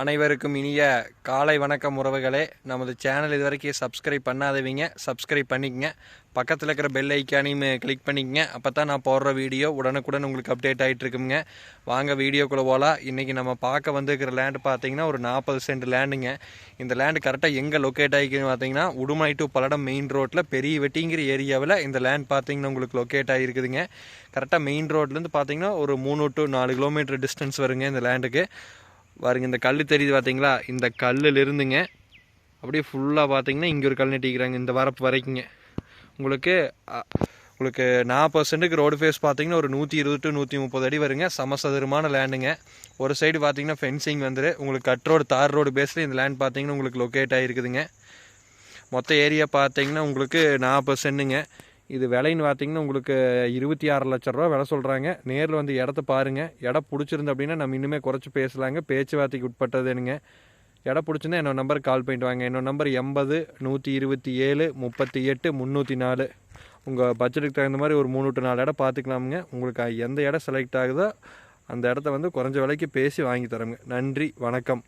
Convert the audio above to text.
அனைவருக்கும் இனிய காலை வணக்கம் உறவுகளே. நமது சேனல் இது வரைக்கும் சப்ஸ்கிரைப் பண்ணாதவங்க சப்ஸ்கிரைப் பண்ணிக்கங்க. பக்கத்தில் இருக்கிற பெல் ஐக்கானையும் கிளிக் பண்ணிக்கங்க. அப்போ தான் நான் போடுற வீடியோ உடனுக்குடன் உங்களுக்கு அப்டேட் ஆகிட்டு இருக்குங்க. வாங்க வீடியோக்குள்ளே போகலாம் இன்றைக்கி நம்ம பார்க்க வந்துருக்கிற லேண்டு பார்த்தீங்கன்னா ஒரு நாற்பது சென்ட் லேண்டுங்க இந்த லேண்டு கரெக்டாக எங்கே லொக்கேட் ஆகிக்குன்னு பார்த்தீங்கன்னா உடுமலை டு பல்லடம் மெயின் ரோட்டில் பெரிய வெட்டிங்கிற ஏரியாவில் இந்த லேண்ட் பார்த்தீங்கன்னா உங்களுக்கு லொக்கேட் ஆகிருக்குதுங்க. கரெக்டாக மெயின் ரோட்லேருந்து பார்த்தீங்கன்னா ஒரு மூணு டு நாலு கிலோமீட்டர் டிஸ்டன்ஸ் வருங்க இந்த லேண்டுக்கு பாருங்க இந்த கல் தெரியுது பார்த்தீங்களா இந்த கல்லில் இருந்துங்க அப்படியே ஃபுல்லாக பார்த்தீங்கன்னா இங்கே ஒரு கல் நட்டிக்கிறாங்க இந்த வரப்பு வரைக்குங்க. உங்களுக்கு உங்களுக்கு நாற்பது பர்சன்ட்டுக்கு ரோடு ஃபேஸ் பார்த்தீங்கன்னா ஒரு நூற்றி இருபது டு நூற்றி முப்பது அடி வருங்க. சமசதுரமான லேண்டுங்க ஒரு சைடு பார்த்தீங்கன்னா ஃபென்சிங் வந்துரு. உங்களுக்கு கட் ரோடு தார் ரோடு பேஸில் இந்த லேண்ட் பார்த்தீங்கன்னா உங்களுக்கு லொக்கேட் ஆகிருக்குதுங்க மொத்த ஏரியா பார்த்தீங்கன்னா உங்களுக்கு நாற்பது சென்ட்டுங்க. இது விலைன்னு பார்த்தீங்கன்னா உங்களுக்கு இருபத்தி ஆறு லட்ச ரூபா விலை சொல்கிறாங்க நேரில் வந்து இடத்த பாருங்கள் இடம் பிடிச்சிருந்து அப்படின்னா நம்ம இன்னுமே குறைச்சி பேசலாங்க. பேச்சுவார்த்தைக்கு உட்பட்டதுனுங்க. இடம் பிடிச்சிருந்தா என்னோட நம்பருக்கு கால் பண்ணிட்டு வாங்க. என்னோட நம்பர் எண்பது நூற்றி இருபத்தி ஏழு முப்பத்தி எட்டு முந்நூற்றி நாலு. உங்கள் பட்ஜெட்டுக்கு தகுந்த மாதிரி ஒரு மூணு டு நாலு இடம் பார்த்துக்கலாமுங்க. உங்களுக்கு எந்த இடம் செலக்ட் ஆகுதோ அந்த இடத்த வந்து குறைஞ்ச விலைக்கு பேசி வாங்கி தரோங்க. நன்றி வணக்கம்.